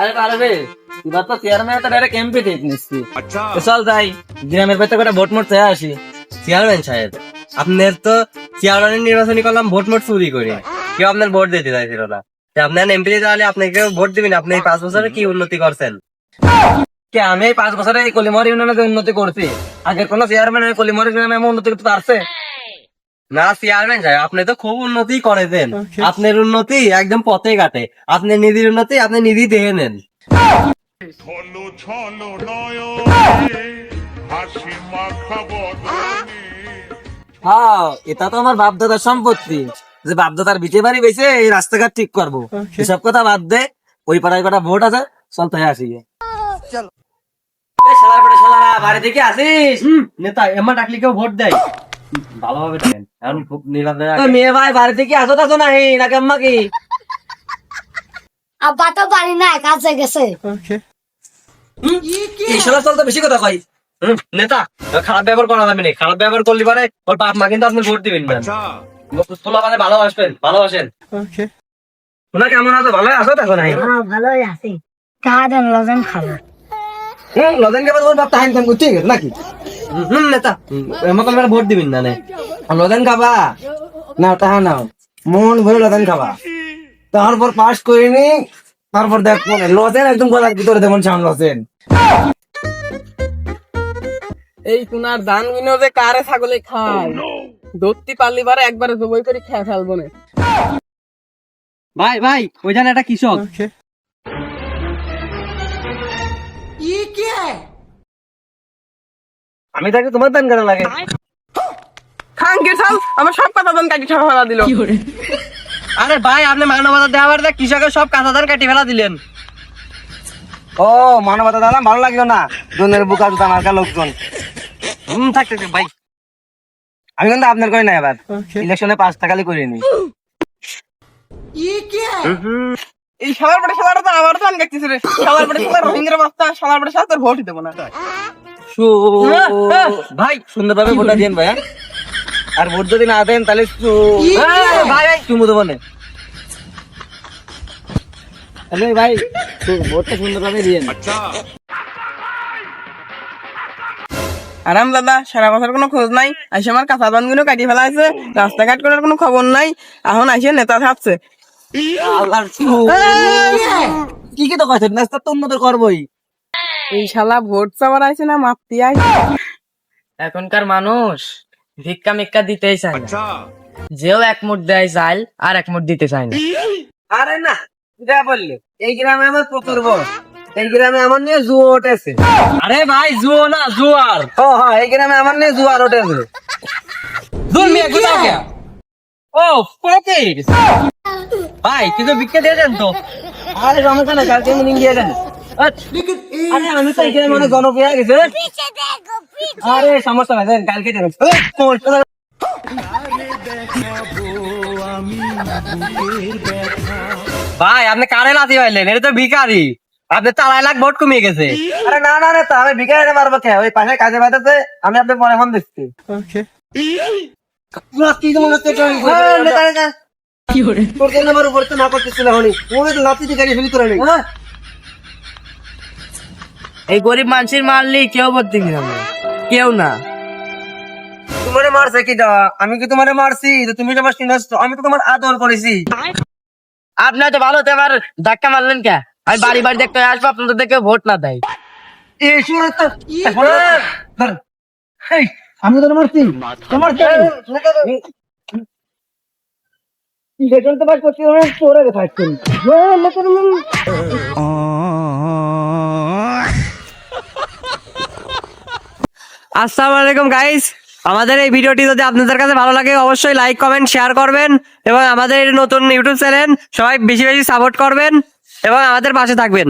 আরে পারে রে এবার তো চেয়ারম্যান তো ডাইরেক্ট এমপি ঠিক নিচ্ছি। তো চল যাই। গ্রামের ভেতর করে ভোট মোট চেয়ে আসি। চেয়ারম্যান সাহেব আপনার তো চেয়ারম্যানের নির্বাচনী করলাম ভোট মোট চুরি করে। কেউ আপনার ভোট দিতে চাইছিল না। আপনার এমপি তাহলে আপনাকে ভোট দিবেন আপনি এই পাঁচ বছরে কি উন্নতি করছেন? কে আমি এই পাঁচ বছরে এই কলিমর ইউনিয়নে উন্নতি করছি আগের কোন চেয়ারম্যান কলিমর ইউনিয়নে উন্নতি করতে পারছে? না চেয়ারম্যান সাহেব আপনি তো খুব উন্নতি করে দেন। আপনার উন্নতি একদম পথে ঘাটে। আপনি নিজের উন্নতি আপনি নিজেই দেখে নেন। হ্যাঁ এটা তো আমার বাপদাদার সম্পত্তি। যে বাপ দাদার বিটে বাড়ি বেছে এই রাস্তাঘাট ঠিক করব। এসব কথা বাদ দে ওই পাড়ায় কটা ভোট আছে চল তাই আসি চল। শালার বাড়ি থেকে আসিস? নেতা এমন ডাকলে কেউ ভোট দেয়? ভালোভাবে দেখেন এখন খুব নিরাপদে মেয়ে ভাই বাড়ি থেকে আসো তো না নাকি? আম্মা কি আব্বা তো বাড়ি নাই কাজে গেছে। শালা চল তো বেশি কথা কই নেতা খারাপ ব্যবহার করা যাবে না। খারাপ ব্যবহার করলে পারে ওর বাপ মা কিন্তু আপনি ভোট দিবেন না। তোলা মানে ভালোবাসবেন ভালোবাসেন তোমরা কেমন আছো? ভালো আছো দেখো নাই হ্যাঁ ভালোই আছি। দেন লজেন খাব হুম লদেন তোমার বাপ করতে নাকি? হুম নেতা। এমন করে ভোট দিবেন না নে। লদেন খাবা। নাও তাহা নাও। মন ভরে লদেন খাবা। তারপর পাস করিনি তারপর দেখ মনে লদেন একদম গলার ভিতরে দেমন সামনে লদেন এই কুনার ধানগুলো যে কারে ছাগলে খায়? ধরতে পারলি বারে একবারে জবই করে খেয়ে ফেলব না। ভাই ভাই ওইখানে একটা কৃষক। আমি তাকে তোমার দান কেন লাগে। আমার সব কথা ধান কাটি ফেলা দিল। আরে ভাই আপনি মানবতা দেওয়ার কৃষকের সব কাঁচা ধান কাটি ফেলা দিলেন। ও মানবতা দাদা ভালো লাগল না? জনের বুকা জুতা মার্কা লোকজন। হুম থাক থাক থাক, ভাই। আমি কিন্তু আপনার করি না এবার। ইলেকশনে পাঁচ টাকালি করিনি। এই শালার পরে শালার তো আমার কাটতেছে রে। শালার পরে শালার রোহিঙ্গার বাচ্চা শালার পরে শালার তোর ভোটই দেবো না। ভাই সুন্দরভাবে ভোটটা দিন ভাই হ্যাঁ? আর ভোট যদি না দেন তাহলে হ্যাঁ, ভাই ভাই চুমু দেবো না। আরে ভাই ভোটটা সুন্দরভাবে দিন আরাম দাদা সারা বছর কোনো খোঁজ নাই। আইসে আমার কাঁচা ধানগুলো কাটি ফেলা আছে রাস্তাঘাট করার কোনো খবর নাই। এখন আইসে নেতা থাকছে কি কি তো কইছ নাস্তা তো উন্নত করবই। এই শালা ভোট চাওয়ার আইসে না মাপতি আই এখনকার মানুষ ভিক্ষা মিক্ষা দিতেই চায় না। যেও এক মুঠ দেয় চাইল আর এক মুঠ দিতে চায় না। আরে না যা বললে এই গ্রামে আমার প্রচুর বড় এই গ্রামে আমার নিয়ে জুয়ো উঠেছে। আরে ভাই জুয়ো না জুয়ার। ও হ্যাঁ এই গ্রামে আমার নিয়ে জুয়ার উঠেছে। দূর মিয়া কোথাও গিয়া? ও পকেট ভাই তুই তো বিক্রি দিয়ে দেন তো আরে সমস্যা না কালকে মিনিং দিয়ে দেন আরে আমি তো গ্রামে অনেক জনপ্রিয় হয়ে গেছে আরে সমস্যা দেন কালকে দেন। ভাই আপনি কারে লাথি পাইলেন এটা তো ভিখারি আপনি তালাই লাখ ভোট কমিয়ে গেছে আরে না না না তা আমি বিকারে মারবো কে ওই পাশে কাজে বাজাতে আমি আপনার পরে ফোন দিচ্ছি লাথি তো। তোর জন্য আমার উপর তো না করতেছিল হনি। তো দিয়ে গাড়ি ফেলি নেই এই গরিব মানুষের মারলি কেউ না কেউ না। তোমারে মারছে কি দা আমি কি তোমারে মারছি? তো তুমি আমার আমি তো তোমার আদর করেছি। আপনি হয়তো ভালো হতে আবার ধাক্কা মারলেন কে? আমি বাড়ি বাড়ি দেখতে আসব আপনাদের দেখে ভোট না দেয়। এই তো। আমি তো মারছি তোমার ইলেকশন তো করছি ওরা তোরা ফাইট করি। আসসালামু আলাইকুম গাইস আমাদের এই ভিডিওটি যদি আপনাদের কাছে ভালো লাগে, অবশ্যই লাইক কমেন্ট শেয়ার করবেন এবং আমাদের নতুন ইউটিউব চ্যানেল সবাই বেশি বেশি সাপোর্ট করবেন এবং আমাদের পাশে থাকবেন।